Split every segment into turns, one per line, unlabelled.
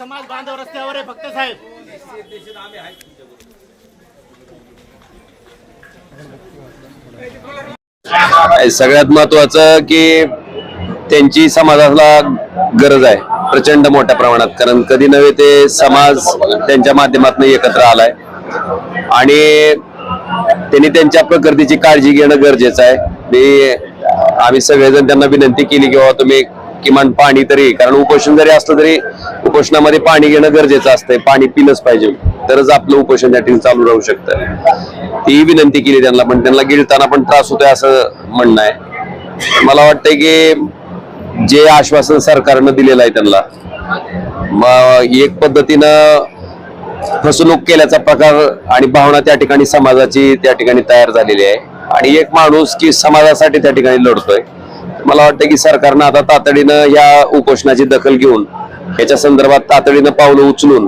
समाज बांधव रस्त्यावर आहे फक्त साहेब.
सगळ्यात महत्वाचं की त्यांची समाजाला गरज आहे प्रचंड मोठ्या प्रमाणात. कारण कधी नव्हे ते समाज त्यांच्या माध्यमातून एकत्र आलाय. आणि त्यांनी त्यांच्या प्रकृतीची काळजी घेणं गरजेचं आहे. मी आम्ही सगळेजण त्यांना विनंती केली की तुम्ही किमान पाणी तरी कारण उपोषण जरी असलं तरी उपोषणामध्ये पाणी घेणं गरजेचं असतंय पाणी पिलंच पाहिजे. तरच आपलं उपोषण त्या ठिकाणी चालू राहू शकतं. ती विनंती केली त्यांना पण त्यांना गिळताना पण त्रास होतोय असं म्हणणं आहे. मला वाटतंय की जे आश्वासन सरकारनं दिलेलं आहे त्यांना मग एक पद्धतीनं फसवणूक केल्याचा प्रकार आणि भावना त्या ठिकाणी समाजाची त्या ठिकाणी तयार झालेली आहे. आणि एक माणूस की समाजासाठी त्या ठिकाणी लढतोय. मला वाटतं की सरकारनं आता तातडीनं या उपोषणाची दखल घेऊन याच्या संदर्भात तातडीनं पावलं उचलून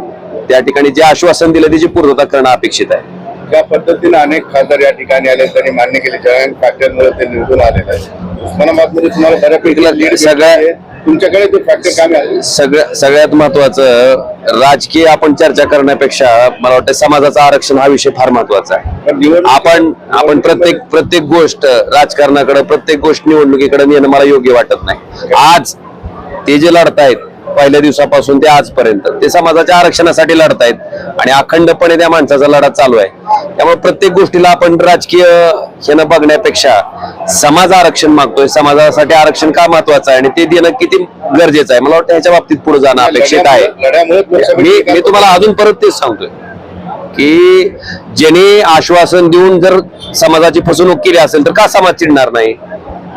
त्या ठिकाणी जे आश्वासन दिलं त्याची पूर्तता करणं अपेक्षित आहे.
ज्या पद्धतीने अनेक खासदार या ठिकाणी आले त्यांनी मान्य केले. जयंत फॅक्टरमुळे ते निवडून आलेलं आहे उस्मानाबादमध्ये तुम्हाला बऱ्यापैकी
सगळ्या-
तुमच्याकडे ते फॅक्टर कामी
सगळ्या सगळ्यात महत्वाचं राजकीय आपण चर्चा करण्यापेक्षा मला वाटतं समाजाचं आरक्षण हा विषय फार महत्त्वाचा आहे. आपण आपण प्रत्येक प्रत्येक गोष्ट राजकारणाकडे प्रत्येक गोष्ट निवडणुकीकडे नेणं मला योग्य वाटत नाही. आज ते जे लढतायत पहिल्या दिवसापासून ते आजपर्यंत ते समाजाच्या आरक्षणासाठी लढतायत आणि अखंडपणे त्या माणसाचा लढा चालू आहे. त्यामुळे प्रत्येक गोष्टीला आपण राजकीय ह्यानं बघण्यापेक्षा समाज आरक्षण मागतोय. समाजासाठी आरक्षण का महत्वाचं आहे? आणि ते देणं किती गरजेचं आहे? मला वाटतं ह्याच्या बाबतीत पुढे जाणं अपेक्षित आहे. मी मी तुम्हाला अजून परत तेच सांगतोय की ज्यांनी आश्वासन देऊन जर समाजाची फसवणूक केली असेल तर का समाज चिडणार नाही?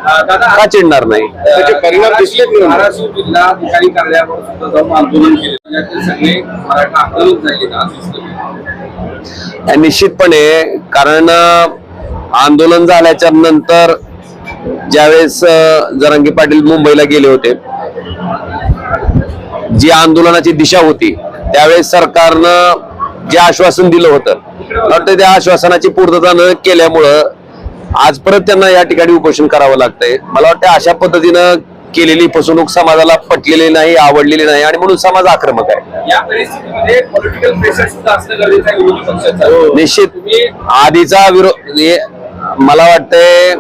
का चिडणार नाही?
त्याचे परिणाम
जिल्हा अधिकारी कार्यालयावर सुद्धा जाऊन आंदोलन केले. सगळे मराठा आंदोलन झाले दिसलं.
निश्चितपणे कारण आंदोलन झाल्याच्यानंतर ज्यावेळेस अं, जरांगी पाटील मुंबईला गेले होते जी आंदोलनाची दिशा होती त्यावेळेस सरकारनं जे आश्वासन दिलं होतं मला वाटतं त्या आश्वासनाची पूर्तता न केल्यामुळं आज परत त्यांना या ठिकाणी उपोषण करावं लागतंय. मला वाटतं अशा पद्धतीनं केलेली फसवणूक समाजाला पटलेली नाही आवडलेली नाही आणि म्हणून समाज आक्रमक आहे.
पक्षाचं.
निश्चित. आधीचा विरोध हे मला वाटतंय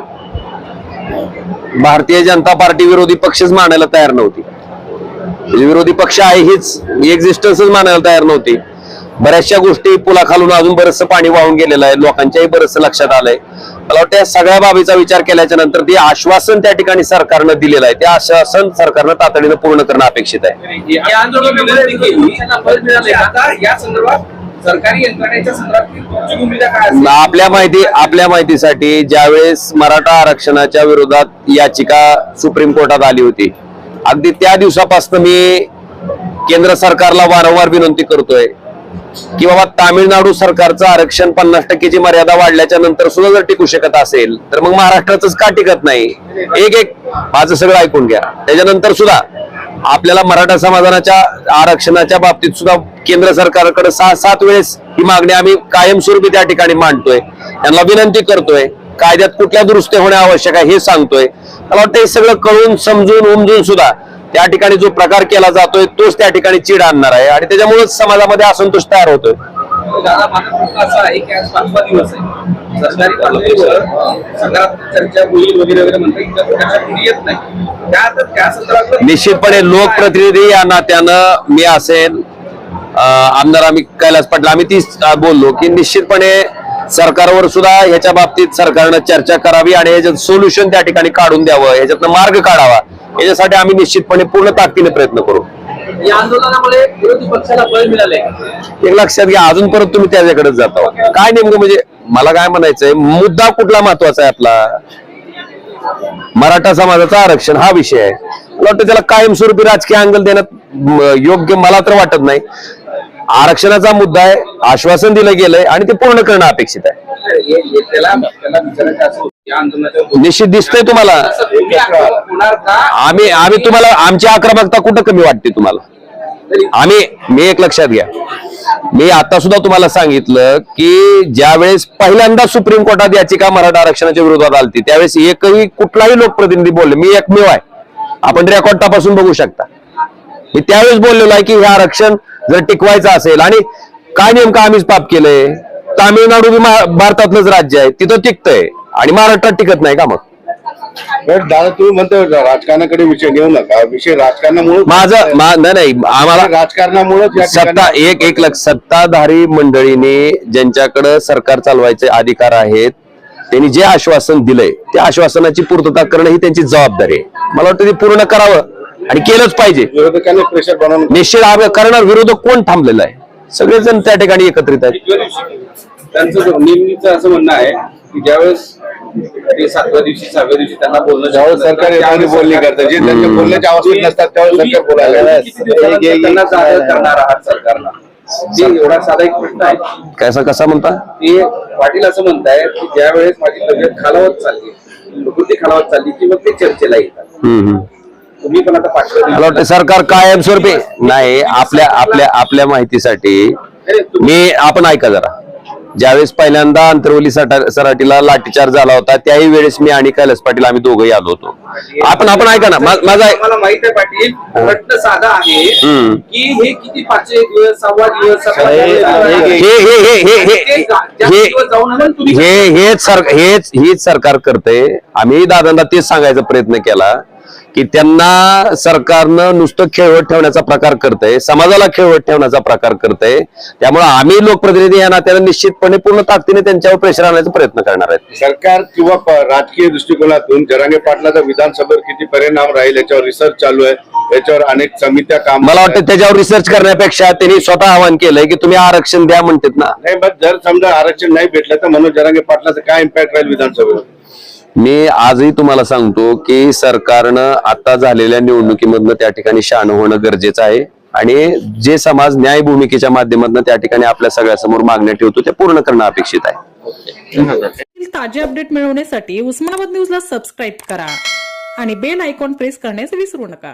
भारतीय जनता पार्टी विरोधी पक्षच मानायला तयार नव्हती. म्हणजे विरोधी पक्ष आहे हीच एक्झिस्टन्सच मानायला तयार नव्हती. बऱ्याचशा गोष्टी पुलाखालून अजून बरचसं पाणी वाहून गेलेलं आहे. लोकांच्याही बरचसं लक्षात आलंय. मला वाटतं या सगळ्या बाबीचा विचार केल्याच्यानंतर ते आश्वासन त्या ठिकाणी सरकारनं दिलेलं आहे. ते आश्वासन सरकारनं तातडीनं पूर्ण करणं अपेक्षित आहे.
या आंदोलनामध्ये या संदर्भात सरकारी यंत्रणेच्या संदर्भात
आपल्या माहिती आपल्या माहितीसाठी ज्यावेळेस मराठा आरक्षणाच्या विरोधात याचिका सुप्रीम कोर्टात आली होती अगदी त्या दिवसापासून मी केंद्र सरकारला वारंवार विनंती करतोय. की बाबा तामिळनाडू सरकारचं आरक्षण पन्नास टक्केची मर्यादा वाढल्याच्या नंतर सुद्धा जर टिकू शकत असेल तर मग महाराष्ट्राचंच का टिकत नाही? एक एक माझं सगळं ऐकून घ्या. त्याच्यानंतर सुद्धा आपल्याला मराठा समाजाच्या आरक्षणाच्या बाबतीत सुद्धा केंद्र सरकारकडे सहा सात वेळेस ही मागणी आम्ही कायमस्वरूपी त्या ठिकाणी मांडतोय. त्यांना विनंती करतोय कायद्यात कुठल्या दुरुस्ती होणे आवश्यक आहे हे सांगतोय. मला वाटतं हे सगळं कळून समजून उमजून सुद्धा त्या ठिकाणी जो प्रकार केला जातोय तोच त्या ठिकाणी चीड आणणार आहे. आणि त्याच्यामुळेच समाजामध्ये असंतोष तयार होतोय. निश्चितपणे लोकप्रतिनिधी या नात्यानं मी असेल आमदार आम्ही कैलास पाटील आम्ही तीच बोललो की निश्चितपणे सरकारवर सुद्धा ह्याच्या बाबतीत सरकारनं चर्चा करावी आणि याच्यात सोल्युशन त्या ठिकाणी काढून द्यावं याच्यातनं मार्ग काढावा. याच्यासाठी आम्ही निश्चितपणे पूर्ण ताकदीने प्रयत्न करू.
या आंदोलनामुळे विरोधी पक्षाला बळ मिळाले
एक लक्षात घ्या अजून परत तुम्ही त्याच्याकडेच जाता. काय नेमकं म्हणजे मला काय म्हणायचंय मुद्दा कुठला महत्त्वाचा आहे आपला? मराठा समाजाचं आरक्षण हा विषय आहे. मला वाटतं त्याला कायमस्वरूपी राजकीय अँगल देण्यात योग्य मला तर वाटत नाही. आरक्षणाचा मुद्दा आहे आश्वासन दिलं गेलंय आणि ते पूर्ण करणं अपेक्षित आहे. निश्चित दिसतंय तुम्हाला. आम्ही आम्ही तुम्हाला आमची आक्रमकता कुठं कमी वाटते तुम्हाला? आम्ही मी एक लक्षात घ्या. मी आता सुद्धा तुम्हाला सांगितलं की ज्यावेळेस पहिल्यांदा सुप्रीम कोर्टात याचिका मराठा आरक्षणाच्या विरोधात आलती त्यावेळेस एकही कुठलाही लोकप्रतिनिधी बोलले मी एकमेव आहे. आपण रेकॉर्ड तपासून बघू शकता. मी त्यावेळेस बोललेलो आहे की हे आरक्षण जर टिकवायचं असेल आणि काय नेमकं आम्हीच पाप केलंय? तामिळनाडू बी भारतातलंच राज्य आहे तिथं टिकतंय. आणि महाराष्ट्रात टिकत नाही का मग?
दादा तुम्ही म्हणतो राजकारणाकडे विषय नेऊ नका. विषय राजकारणामुळे
माझं नाही आम्हाला
राजकारणामुळे
सत्ता एक एक लक्ष सत्ताधारी मंडळीने ज्यांच्याकडे सरकार चालवायचे अधिकार आहेत त्यांनी जे आश्वासन दिलंय त्या आश्वासनाची पूर्तता करणं ही त्यांची जबाबदारी आहे. मला वाटतं ते पूर्ण करावं आणि केलंच पाहिजे.
विरोधकांनी प्रेशर बनवून
निश्चित करणार विरोधक कोण थांबलेला आहे? सगळेजण त्या ठिकाणी एकत्रित आहेत.
त्यांचं नेहमीचं असं म्हणणं आहे की ज्यावेळेस ते सातव्या दिवशी सहाव्या दिवशी त्यांना बोलणं
ज्यावेळेस सरकार एखादी बोलणी करतं जे त्यांच्या बोलण्याची आवश्यक नसतात त्यावेळेस सरकार बोलायला
त्यांना करणार आहात सरकारला? ते एवढा साधा एक प्रश्न आहे.
कसा कसा म्हणता?
ते पाटील असं म्हणतायत की ज्या वेळेस माझी तब्येत खालावत चालली प्रकृती खालावत चालली की मग ते चर्चेला येतात. तुम्ही पण आता
मला वाटतं सरकार कायमस्वरूपी नाही आपल्या आपल्या आपल्या माहितीसाठी मी आपण ऐका जरा. ज्यावेळेस पहिल्यांदा अंतरवली सटा- सराटीला लाठीचार्ज झाला होता त्याही वेळेस मी आणि कैलास पाटील आम्ही दोघंही आलो होतो. आपण आपण ऐका ना माझा
मला माहीत आहे पाटील प्रश्न साधा आहे. की हे किती पाचशे दिवस सव्वा दिवस
हे- हे-
हे हे हे हे हे हे हे हेच हीच सरकार करते आम्ही दादांना तेच सांगायचा प्रयत्न केला की त्यांना सरकारनं नुसतं खेळवत ठेवण्याचा प्रकार करतंय समाजाला खेळवत ठेवण्याचा प्रकार करतंय. त्यामुळे आम्ही लोकप्रतिनिधी या नात्यानं निश्चितपणे पूर्ण ताकदीने त्यांच्यावर प्रेशर आणण्याचा प्रयत्न करणार आहेत.
सरकार किंवा राजकीय दृष्टिकोनातून जरांगे पाटलाचा विधानसभेवर किती परिणाम राहील याच्यावर रिसर्च चालू आहे. याच्यावर अनेक समित्या काम
मला वाटतं त्याच्यावर रिसर्च करण्यापेक्षा त्यांनी स्वतः आवाहन केलंय की तुम्ही आरक्षण द्या म्हणतात ना.
नाही पण जर समजा आरक्षण नाही भेटलं तर मनोज जरांगे पाटलाचा काय इम्पॅक्ट राहील विधानसभेवर?
मी आजही तुम्हाला सांगतो की सरकारनं आता झालेल्या निवडणुकीमधनं त्या ठिकाणी शहाणं होणं गरजेचं आहे. आणि जे समाज न्याय भूमिकेच्या माध्यमातून त्या ठिकाणी आपल्या सगळ्यासमोर मागण्या ठेवतो ते पूर्ण करणं अपेक्षित आहे.
ताजे अपडेट मिळवण्यासाठी उस्मानाबाद न्यूजला सबस्क्राईब करा आणि बेल आयकॉन प्रेस करण्यास विसरू नका.